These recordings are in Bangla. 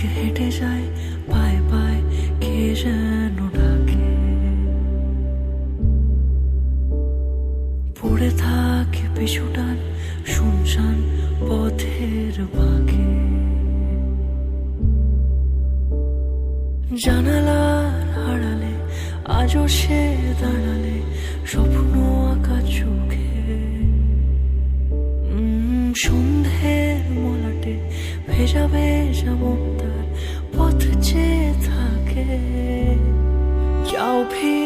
হেঁটে যায় পায়ে পায়ে পড়ে পিছুটান শুনশান পথের সে দাঁড়ালে স্বপ্ন চোখে। সন্ধে ভেজা ভেজা মন পথ চেয়ে থাকে। যাও ফিরে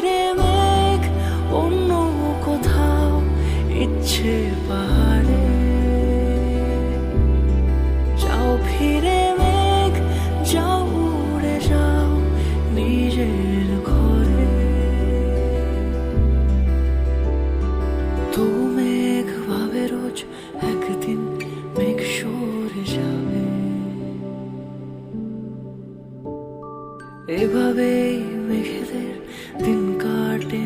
এভাবেই মেঘেদের দিন কাটে